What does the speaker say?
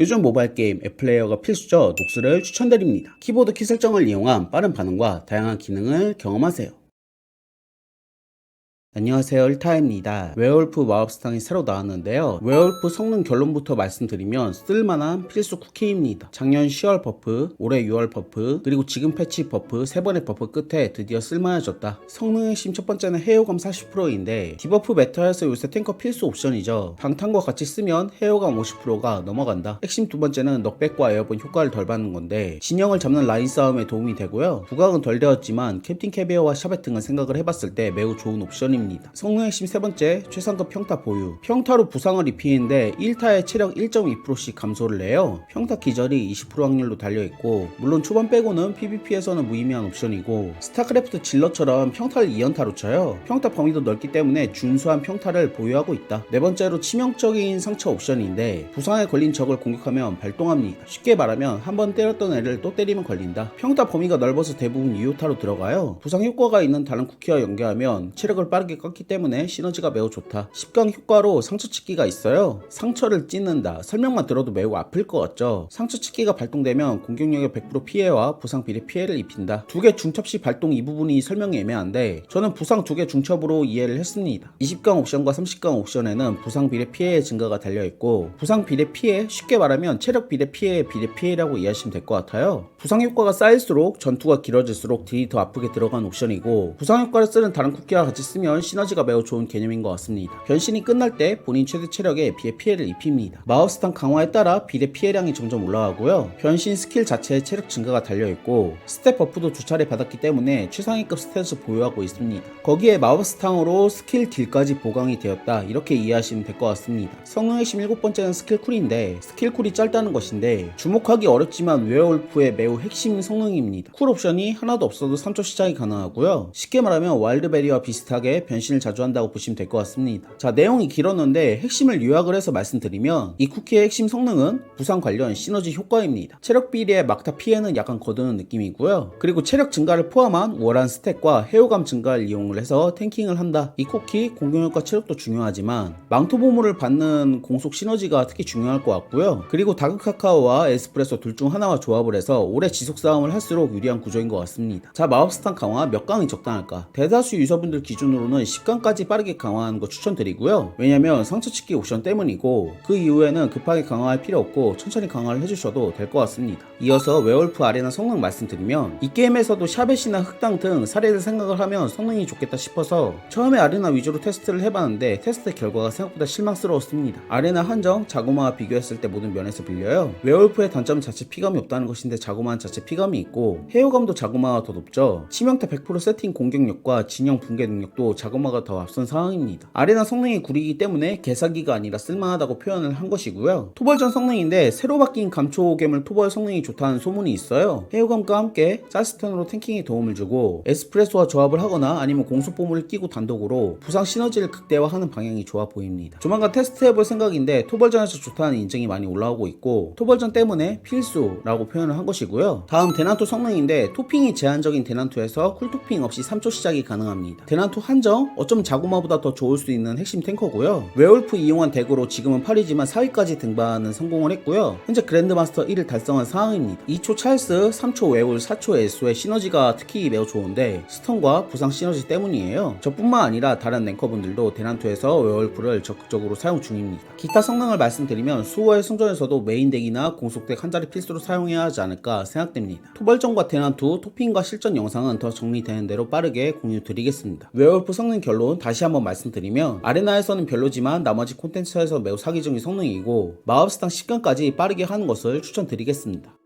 요즘 모바일 게임 앱플레이어가 필수죠. 녹스를 추천드립니다. 키보드 키 설정을 이용한 빠른 반응과 다양한 기능을 경험하세요. 안녕하세요 일타입니다. 웨어울프 마법스탕이 새로 나왔는데요. 웨어울프 성능 결론부터 말씀드리면 쓸만한 필수 쿠키입니다. 작년 10월 버프 올해 6월 버프 그리고 지금 패치 버프 세 번의 버프 끝에 드디어 쓸만해졌다. 성능 핵심 첫 번째는 해요감 40%인데 디버프 메타에서 요새 탱커 필수 옵션이죠. 방탄과 같이 쓰면 해요감 50%가 넘어간다. 핵심 두 번째는 넉백과 에어본 효과를 덜 받는 건데 진영을 잡는 라인 싸움에 도움이 되고요. 부각은 덜 되었지만 캡틴 캐비어와 샤벳 등을 생각을 해봤을 때 매우 좋은 옵션입니다 성능 핵심 세 번째 최상급 평타 보유. 평타로 부상을 입히는데 1타에 체력 1.2%씩 감소를 해요. 평타 기절이 20% 확률로 달려있고 물론 초반 빼고는 PVP에서는 무의미한 옵션이고 스타크래프트 질러처럼 평타를 2연타로 쳐요. 평타 범위도 넓기 때문에 준수한 평타를 보유하고 있다. 네 번째로 치명적인 상처 옵션인데 부상에 걸린 적을 공격하면 발동합니다. 쉽게 말하면 한 번 때렸던 애를 또 때리면 걸린다. 평타 범위가 넓어서 대부분 2호타로 들어가요. 부상 효과가 있는 다른 쿠키와 연계하면 체력을 빠르게 깎기 때문에 시너지가 매우 좋다. 10강 효과로 상처 찍기가 있어요. 상처를 찢는다. 설명만 들어도 매우 아플 것 같죠? 상처 찍기가 발동되면 공격력의 100% 피해와 부상 비례 피해를 입힌다. 두 개 중첩 시 발동 이 부분이 설명이 애매한데 저는 부상 두 개 중첩으로 이해를 했습니다. 20강 옵션과 30강 옵션에는 부상 비례 피해의 증가가 달려 있고 부상 비례 피해 쉽게 말하면 체력 비례 피해의 비례 피해라고 이해하시면 될 것 같아요. 부상 효과가 쌓일수록 전투가 길어질수록 딜이 더 아프게 들어간 옵션이고 부상 효과를 쓰는 다른 쿠키와 같이 쓰면 시너지가 매우 좋은 개념인 것 같습니다. 변신이 끝날 때 본인 최대 체력에 비례 피해를 입힙니다. 마우스탄 강화에 따라 비례 피해량이 점점 올라가고요. 변신 스킬 자체에 체력 증가가 달려있고 스탯 버프도 두 차례 받았기 때문에 최상위급 스탯을 보유하고 있습니다. 거기에 마법스탕으로 스킬 딜까지 보강이 되었다. 이렇게 이해하시면 될 것 같습니다. 성능 핵심 일곱 번째는 스킬 쿨인데 스킬 쿨이 짧다는 것인데 주목하기 어렵지만 웨어울프의 매우 핵심 성능입니다. 쿨 옵션이 하나도 없어도 3초 시작이 가능하고요. 쉽게 말하면 와일드베리와 비슷하게 변 신을 자주 한다고 보시면 될 것 같습니다. 자 내용이 길었는데 핵심을 요약을 해서 말씀드리면 이 쿠키의 핵심 성능은 부상 관련 시너지 효과입니다. 체력 비례의 막타 피해는 약간 거두는 느낌이고요. 그리고 체력 증가를 포함한 우월한 스택과 해요감 증가를 이용을 해서 탱킹을 한다. 이 쿠키 공격력과 체력도 중요하지만 망토 보물을 받는 공속 시너지가 특히 중요할 것 같고요. 그리고 다크 카카오와 에스프레소 둘 중 하나와 조합을 해서 오래 지속 싸움을 할수록 유리한 구조인 것 같습니다. 자 마법스탄 강화 몇 강이 적당할까? 대다수 유저분들 기준으로는 10강까지 빠르게 강화하는 거 추천드리고요. 왜냐면 상처 찍기 옵션 때문이고 그 이후에는 급하게 강화할 필요 없고 천천히 강화를 해주셔도 될 것 같습니다. 이어서 웨올프 아레나 성능 말씀드리면 이 게임에서도 샤벳이나 흑당 등 사례를 생각을 하면 성능이 좋겠다 싶어서 처음에 아레나 위주로 테스트를 해봤는데 테스트 결과가 생각보다 실망스러웠습니다. 아레나 한정, 자고마와 비교했을 때 모든 면에서 빌려요. 웨올프의 단점 자체 피감이 없다는 것인데 자고마는 자체 피감이 있고 해요감도 자고마가 더 높죠. 치명타 100% 세팅 공격력과 진영 붕괴 능력도 자고마가 더 앞선 상황입니다. 아레나 성능이 구리기 때문에 개사기가 아니라 쓸만하다고 표현을 한 것이고요. 토벌전 성능인데 새로 바뀐 감초 괴물 토벌 성능이 좋다는 소문이 있어요. 해요감과 함께 짤스턴으로 탱킹에 도움을 주고 에스프레소와 조합을 하거나 아니면 공수보물을 끼고 단독으로 부상 시너지를 극대화하는 방향이 좋아 보입니다. 조만간 테스트해볼 생각인데 토벌전에서 좋다는 인증이 많이 올라오고 있고 토벌전 때문에 필수라고 표현을 한 것이고요. 다음 대난투 성능인데 토핑이 제한적인 대난투에서 쿨토핑 없이 3초 시작이 가능합니다. 대난투 한정 어쩜 자고마보다 더 좋을 수 있는 핵심 탱커고요. 웨올프 이용한 덱으로 지금은 8위지만 4위까지 등반은 성공을 했고요. 현재 그랜드마스터 1을 달성한 상황입니다. 2초 찰스 3초 웨올 4초 에스의 시너지가 특히 매우 좋은데 스턴과 부상 시너지 때문이에요. 저뿐만 아니라 다른 랭커분들도 대난투에서 웨올프를 적극적으로 사용 중입니다. 기타 성능을 말씀드리면 수호의 승전에서도 메인 덱이나 공속덱 한 자리 필수로 사용해야 하지 않을까 생각됩니다. 토벌전과 대난투 토핑과 실전 영상은 더 정리되는 대로 빠르게 공유 드리겠습니다. 웨올프 성능 결론 다시 한번 말씀드리면 아레나에서는 별로지만 나머지 콘텐츠에서 매우 사기적인 성능이고 마법스탕 10강까지 빠르게 하는 것을 추천드리겠습니다